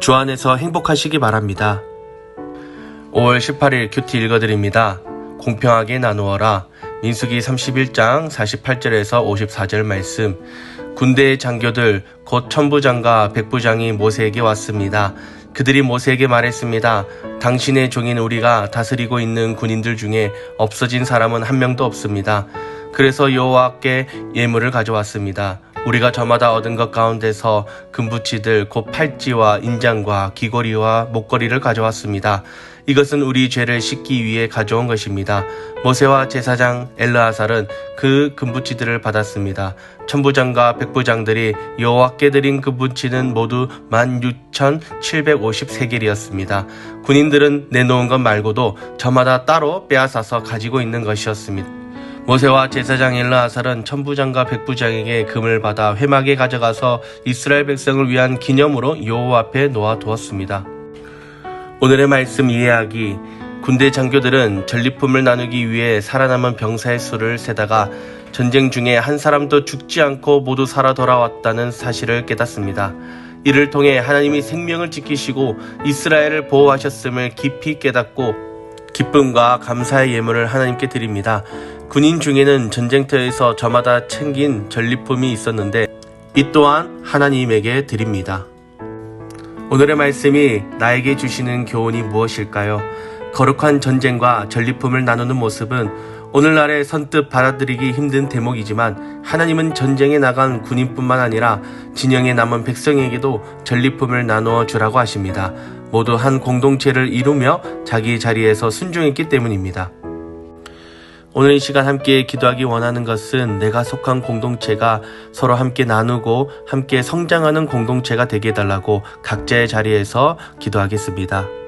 주 안에서 행복하시기 바랍니다. 5월 18일 큐티 읽어드립니다. 공평하게 나누어라. 민수기 31장 48절에서 54절 말씀. 군대의 장교들 곧 천부장과 백부장이 모세에게 왔습니다. 그들이 모세에게 말했습니다. 당신의 종인 우리가 다스리고 있는 군인들 중에 없어진 사람은 한 명도 없습니다. 그래서 여호와께 예물을 가져왔습니다. 우리가 저마다 얻은 것 가운데서 금부치들 곧 팔찌와 인장과 귀걸이와 목걸이를 가져왔습니다. 이것은 우리 죄를 씻기 위해 가져온 것입니다. 모세와 제사장 엘르아살은 그 금부치들을 받았습니다. 천부장과 백부장들이 여호와께 드린 금부치는 모두 16,753개이었습니다. 군인들은 내놓은 것 말고도 저마다 따로 빼앗아서 가지고 있는 것이었습니다. 모세와 제사장 엘르아살은 천부장과 백부장에게 금을 받아 회막에 가져가서 이스라엘 백성을 위한 기념으로 여호와 앞에 놓아 두었습니다. 오늘의 말씀 이해하기 군대 장교들은 전리품을 나누기 위해 살아남은 병사의 수를 세다가 전쟁 중에 한 사람도 죽지 않고 모두 살아 돌아왔다는 사실을 깨닫습니다. 이를 통해 하나님이 생명을 지키시고 이스라엘을 보호하셨음을 깊이 깨닫고 기쁨과 감사의 예물을 하나님께 드립니다. 군인 중에는 전쟁터에서 저마다 챙긴 전리품이 있었는데 이 또한 하나님에게 드립니다. 오늘의 말씀이 나에게 주시는 교훈이 무엇일까요? 거룩한 전쟁과 전리품을 나누는 모습은 오늘날에 선뜻 받아들이기 힘든 대목이지만 하나님은 전쟁에 나간 군인뿐만 아니라 진영에 남은 백성에게도 전리품을 나누어 주라고 하십니다. 모두 한 공동체를 이루며 자기 자리에서 순종했기 때문입니다. 오늘 이 시간 함께 기도하기 원하는 것은 내가 속한 공동체가 서로 함께 나누고 함께 성장하는 공동체가 되게 해달라고 각자의 자리에서 기도하겠습니다.